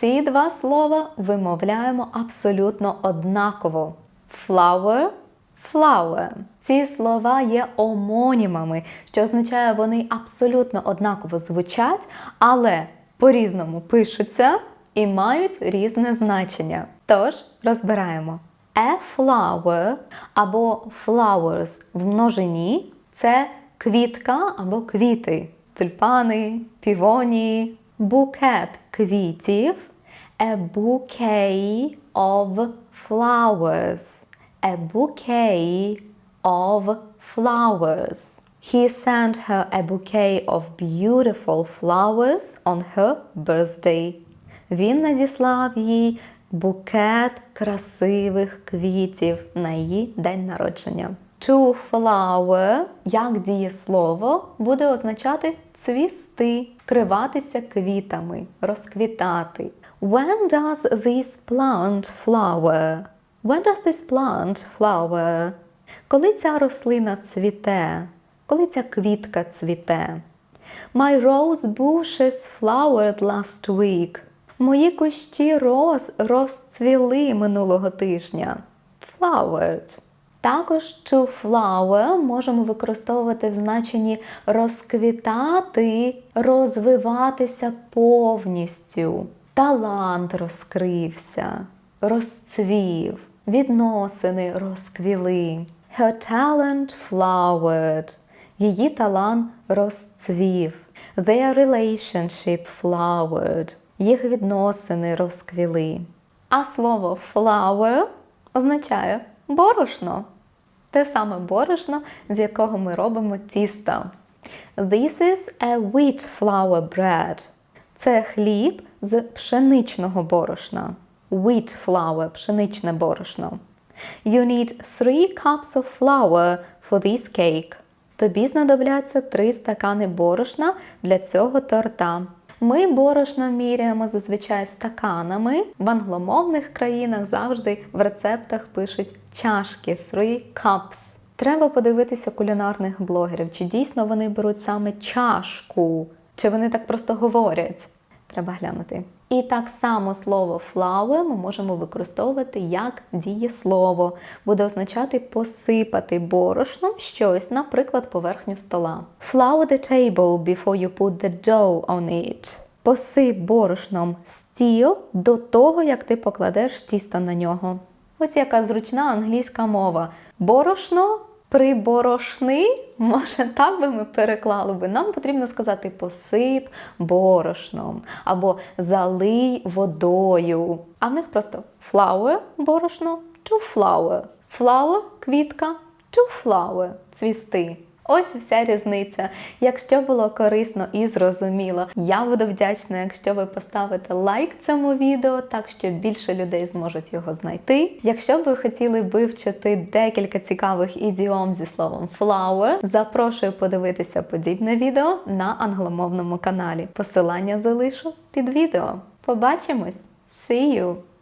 Ці два слова вимовляємо абсолютно однаково. Flower, flower. Ці слова є омонімами, що означає, вони абсолютно однаково звучать, але по-різному пишуться і мають різне значення. Тож розбираємо. A flower або flowers в множині це квітка або квіти, тюльпани, півонії, букет квітів, a bouquet of flowers, a bouquet of flowers. He sent her a bouquet of beautiful flowers on her birthday. Він надіслав їй букет красивих квітів на її день народження. To flower, як дієслово, буде означати цвісти, вкриватися квітами, розквітати. When does this plant flower? When does this plant flower? Коли ця рослина цвіте? Коли ця квітка цвіте? My rose bushes flowered last week. Мої кущі роз розцвіли минулого тижня. Flowered. Також to flower можемо використовувати в значенні розквітати, розвиватися повністю. Талант розкрився, розцвів, відносини розквіли. Her talent flowered. Її талант розцвів. Their relationship flowered. Їх відносини розквіли. А слово flower означає борошно. Те саме борошно, з якого ми робимо тісто. This is a wheat flour bread. Це хліб з пшеничного борошна. Wheat flour – пшеничне борошно. You need three cups of flour for this cake. Тобі знадобляться три стакани борошна для цього торта. Ми борошно міряємо зазвичай стаканами. В англомовних країнах завжди в рецептах пишуть чашки, three cups. Треба подивитися кулінарних блогерів, чи дійсно вони беруть саме чашку, чи вони так просто говорять. Треба глянути. І так само слово flour ми можемо використовувати як дієслово. Буде означати посипати борошном щось, наприклад, поверхню стола. Flour the table before you put the dough on it. Посип борошном стіл до того, як ти покладеш тісто на нього. Ось яка зручна англійська мова. Борошно приборошни, може, так би ми переклали би. Нам потрібно сказати посип борошном або залий водою. А в них просто flower – борошно, to flower. Flower – квітка, to flower – цвісти. Ось вся різниця. Якщо було корисно і зрозуміло, я буду вдячна, якщо ви поставите лайк цьому відео, так що більше людей зможуть його знайти. Якщо ви хотіли вивчити декілька цікавих ідіом зі словом flower, запрошую подивитися подібне відео на англомовному каналі. Посилання залишу під відео. Побачимось! See you!